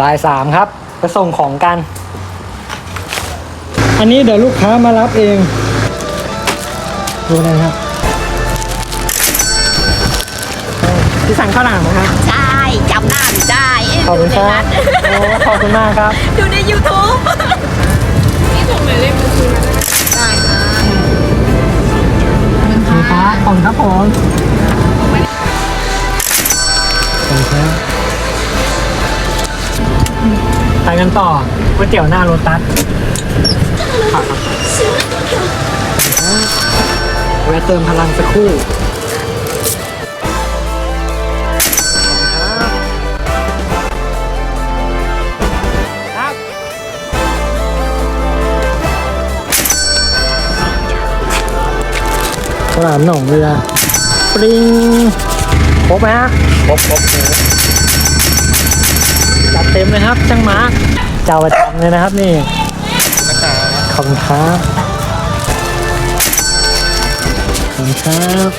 บ่ายสามครับไปส่งของกัน อันนี้เดี๋ยวลูกค้ามารับเอง ดูนะครับที่สั่งข้าวหลามนะครับ ใช่จำหน้าหนูได้เะขอบคุณครับดูในโอ้นั้นขอบคุณมากครับ ดูใน YouTube นี่ส่งหมายเลขบัญชีมาได้ค่ะมีครับขอบคุณครับผมขอบคุณครับ ไปกันต่อก๋วยเตี๋ยวหน้าโรตัสครับแวะเติมพลังสักครู่ครับข้าวหลามหนองเรือปริงครบไหมฮะครบครบจัดเต็มเลยครับช่างมาร์คเจ้าประจำเลยนะครับนี่ขอบคุณครับขอบคุณครับ